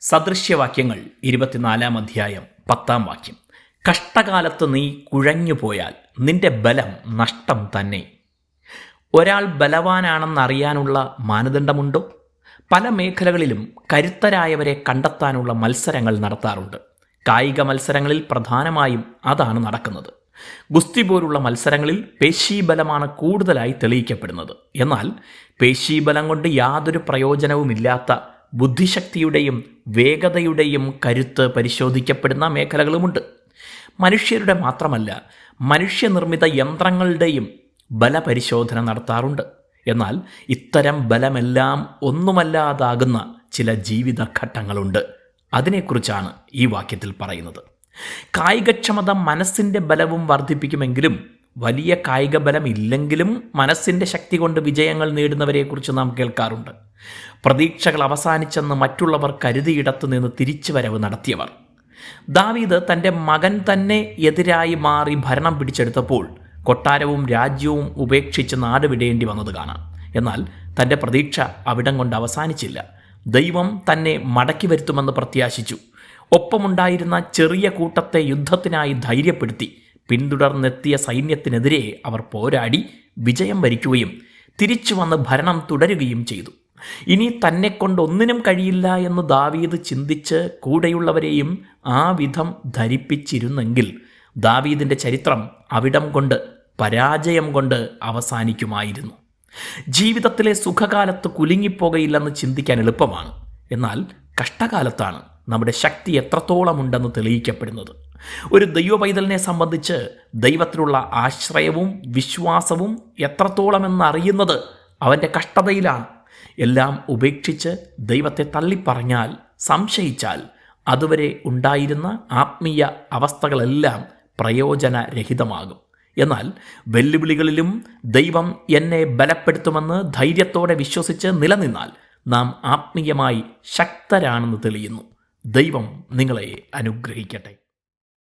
സദൃശ്യവാക്യങ്ങൾ ഇരുപത്തിനാലാം അധ്യായം പത്താം വാക്യം. കഷ്ടകാലത്ത് നീ കുഴഞ്ഞുപോയാൽ നിന്റെ ബലം നഷ്ടം തന്നെ. ഒരാൾ ബലവാനാണെന്നറിയാനുള്ള മാനദണ്ഡമുണ്ടോ? പല മേഖലകളിലും കരുത്തരായവരെ കണ്ടെത്താനുള്ള മത്സരങ്ങൾ നടത്താറുണ്ട്. കായിക മത്സരങ്ങളിൽ പ്രധാനമായും അതാണ് നടക്കുന്നത്. ഗുസ്തി പോലുള്ള മത്സരങ്ങളിൽ പേശീബലമാണ് കൂടുതലായി തെളിയിക്കപ്പെടുന്നത്. എന്നാൽ പേശീബലം കൊണ്ട് യാതൊരു പ്രയോജനവുമില്ലാത്ത ബുദ്ധിശക്തിയുടെയും വേഗതയുടെയും കരുത്ത് പരിശോധിക്കപ്പെടുന്ന മേഖലകളുമുണ്ട്. മനുഷ്യരുടെ മാത്രമല്ല മനുഷ്യനിർമ്മിത യന്ത്രങ്ങളുടെയും ബലപരിശോധന നടത്താറുണ്ട്. എന്നാൽ ഇത്തരം ബലമെല്ലാം ഒന്നുമല്ലാതാകുന്ന ചില ജീവിത ഘട്ടങ്ങളുണ്ട് അതിനെക്കുറിച്ചാണ് ഈ വാക്യത്തിൽ പറയുന്നത്. കായികക്ഷമത മനസ്സിന്റെ ബലവും വർദ്ധിപ്പിക്കുമെങ്കിലും വലിയ കായിക ബലം ഇല്ലെങ്കിലും മനസ്സിന്റെ ശക്തി കൊണ്ട് വിജയങ്ങൾ നേടുന്നവരെക്കുറിച്ച് നാം കേൾക്കാറുണ്ട്. പ്രതീക്ഷകൾ അവസാനിച്ചെന്ന് മറ്റുള്ളവർ കരുതിയിടത്തു നിന്ന് തിരിച്ചുവരവ് നടത്തിയവർ. ദാവീദ് തന്റെ മകൻ തന്നെ എതിരായി മാറി ഭരണം പിടിച്ചെടുത്തപ്പോൾ കൊട്ടാരവും രാജ്യവും ഉപേക്ഷിച്ച് നാട് വിടേണ്ടി വന്നത് കാണാം. എന്നാൽ തന്റെ പ്രതീക്ഷ അവിടം കൊണ്ട് അവസാനിച്ചില്ല. ദൈവം തന്നെ മടക്കി വരുത്തുമെന്ന് പ്രത്യാശിച്ചു. ഒപ്പമുണ്ടായിരുന്ന ചെറിയ കൂട്ടത്തെ യുദ്ധത്തിനായി ധൈര്യപ്പെടുത്തി പിന്തുടർന്നെത്തിയ സൈന്യത്തിനെതിരെ അവർ പോരാടി വിജയം വരിക്കുകയും തിരിച്ചു വന്ന് ഭരണം തുടരുകയും ചെയ്തു. ഇനി തന്നെ കൊണ്ട് കൊണ്ടൊന്നിനും കഴിയില്ല എന്ന് ദാവീദ് ചിന്തിച്ച് കൂടെയുള്ളവരെയും ആ വിധം ധരിപ്പിച്ചിരുന്നെങ്കിൽ ദാവീദിന്റെ ചരിത്രം അവിടം കൊണ്ട് പരാജയം കൊണ്ട് അവസാനിക്കുമായിരുന്നു. ജീവിതത്തിലെ സുഖകാലത്ത് കുലുങ്ങിപ്പോകയില്ലെന്ന് ചിന്തിക്കാൻ എളുപ്പമാണ്. എന്നാൽ കഷ്ടകാലത്താണ് നമ്മുടെ ശക്തി എത്രത്തോളമുണ്ടെന്ന് തെളിയിക്കപ്പെടുന്നത്. ഒരു ദൈവ പൈതലിനെ സംബന്ധിച്ച് ദൈവത്തിലുള്ള ആശ്രയവും വിശ്വാസവും എത്രത്തോളമെന്നറിയുന്നത് അവന്റെ കഷ്ടതയിലാണ്. എല്ലാം ഉപേക്ഷിച്ച് ദൈവത്തെ തള്ളിപ്പറഞ്ഞാൽ സംശയിച്ചാൽ അതുവരെ ഉണ്ടായിരുന്ന ആത്മീയ അവസ്ഥകളെല്ലാം പ്രയോജനരഹിതമാകും. എന്നാൽ വെല്ലുവിളികളിലും ദൈവം എന്നെ ബലപ്പെടുത്തുമെന്ന് ധൈര്യത്തോടെ വിശ്വസിച്ച് നിലനിന്നാൽ നാം ആത്മീയമായി ശക്തരാണെന്ന് തെളിയുന്നു. ദൈവം നിങ്ങളെ അനുഗ്രഹിക്കട്ടെ.